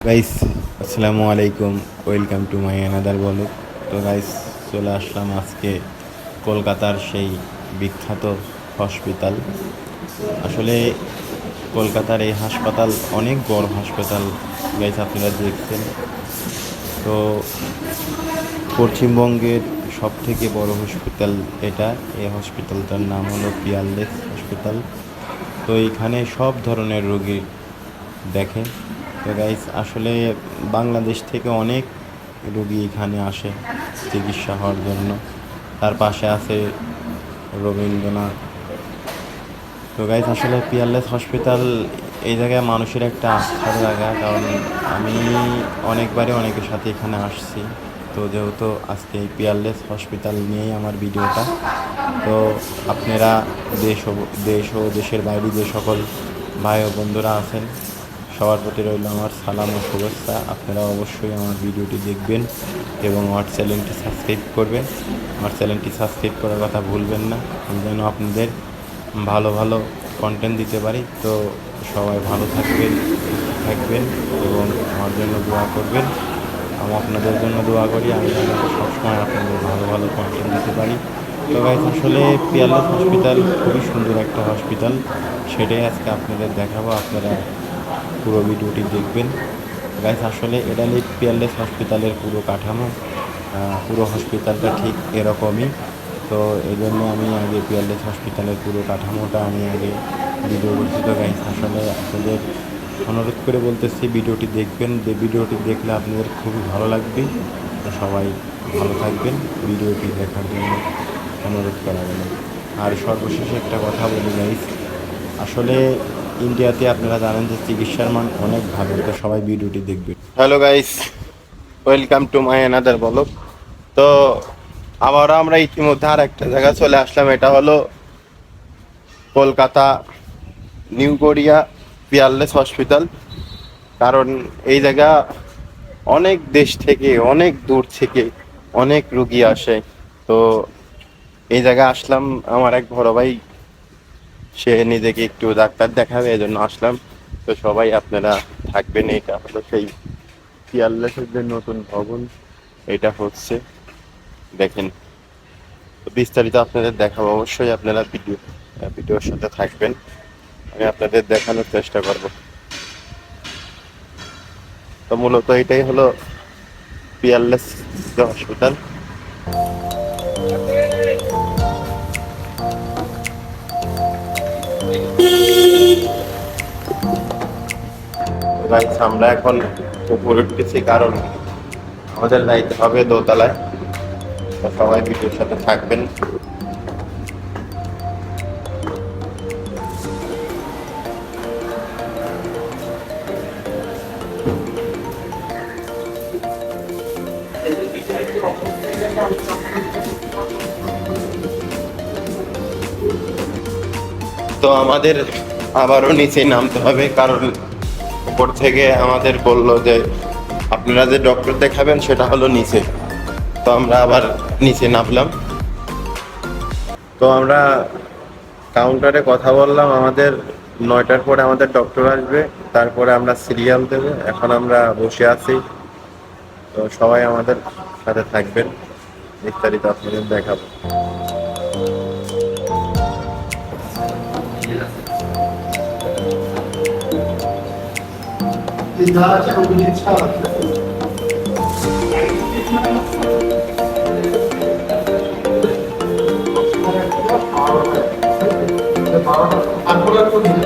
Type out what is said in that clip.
Guys আসসালামু আলাইকুম। Welcome to my another vlog তো গাইস চলে আসলাম আজকে কলকাতার সেই বিখ্যাত হসপিটাল আসলে কলকাতার এই হাসপাতাল অনেক বড় হাসপাতাল। গাইস আপনারা দেখছেন। তো পশ্চিমবঙ্গের সব থেকে বড় হসপিটাল এটা। এই হসপিটালটার নাম হলো পিয়ারলেস হসপিটাল তো এখানে সব ধরনের রোগী দেখে তো গাইস আসলে বাংলাদেশ থেকে অনেক রোগী এখানে আসে চিকিৎসা হওয়ার জন্য। তার পাশে আছে রবীন্দ্রনাথ। তো গাইজ আসলে পিয়ারলেস হসপিটাল এই জায়গায় মানুষের একটা আস্থার জায়গা, কারণ আমি অনেকবারই অনেকের সাথে এখানে আসছি। তো যেহেতু আজকে এই পিয়ারলেস হসপিটাল নিয়েই আমার ভিডিওটা, তো আপনারা দেশ দেশ ও দেশের বাইরে যে সকল ভাই ও বন্ধুরা আছেন সবার প্রতি রইল আমার সালাম ও শুভেচ্ছা। আপনারা অবশ্যই আমার ভিডিওটি দেখবেন এবং আমার চ্যানেলটি সাবস্ক্রাইব করবেন। আমার চ্যানেলটি সাবস্ক্রাইব করার কথা ভুলবেন না। আমি যেন আপনাদের ভালো ভালো কন্টেন্ট দিতে পারি। তো সবাই ভালো থাকবেন থাকবেন এবং আমার জন্য দোয়া করবেন। আমি আপনাদের জন্য দোয়া করি। আমি যেন সবসময় আপনাদের ভালো ভালো কন্টেন্ট দিতে পারি। তো গাইজ আসলে পিয়ারলেস হসপিটাল খুবই সুন্দর একটা হসপিটাল সেটাই আজকে আপনাদের দেখাবো। আপনারা পুরো ভিডিওটি দেখবেন। গাইজ আসলে এটা হলো পিয়ারলেস হসপিটালের পুরো কাঠামো পুরো হসপিটালটা ঠিক এরকমই। তো এই জন্য আমি আগে পিয়ারলেস হসপিটালের পুরো কাঠামোটা আমি আগে ভিডিও করছি। তো গাইজ আসলে আপনাদের অনুরোধ করে বলতেছি, ভিডিওটি দেখবেন। যে ভিডিওটি দেখলে আপনাদের খুবই ভালো লাগবে। সবাই ভালো থাকবেন। ভিডিওটি দেখার জন্য অনুরোধ করা গেল আর সর্বশেষে একটা কথা বলি গাইজ আসলে ইন্ডিয়াতে আপনারা জানেন যে চিকিৎসার মান অনেক ভালো, তো সবাই ভিডিওটি দেখবেন। Hello guys, welcome to my another vlog তো আবারও আমরা ইতিমধ্যে আর একটা জায়গা চলে আসলাম, এটা হলো Kolkata, New Garia Peerless hospital. কারণ এই জায়গা অনেক দেশ থেকে, অনেক দূর থেকে অনেক রুগী আসে। তো এই জায়গায় আসলাম আমার এক বড় ভাই সে নিজেকে একটু ডাক্তার দেখাবে এই জন্য আসলাম। তো সবাই আপনারা থাকবেন, এটা হলো সেই পিয়ারলেসের যে নতুন ভবন, এটা হচ্ছে। দেখেন বিস্তারিত আপনাদের দেখাবো, অবশ্যই আপনারা ভিডিও, ভিডিওর সাথে থাকবেন। আমি আপনাদের দেখানোর চেষ্টা করব। তো মূলত এটাই হলো পিয়ারলেস হসপিটাল গাইস আমরা এখন উপরে উঠতেছি কারণ আমাদের যাইতে হবে দোতলায়। সবাই ভিডিওর সাথে থাকবেন। তো আমাদের আবারও নিচে নামতে হবে, কারণ উপর থেকে আমাদের বলল যে, আপনারা যে ডক্টর দেখাবেন সেটা হলো নিচে। তো আমরা আবার নিচে নামলাম। তো আমরা কাউন্টারে কথা বললাম, আমাদের নয়টার পরে আমাদের ডক্টর আসবে, তারপরে আমরা সিরিয়াল দেবে, এখন আমরা বসে আছি। তো সবাই আমাদের সাথে থাকবেন, বিস্তারিত আপনাদের দেখাবো। Cuidado, é o que a Agora,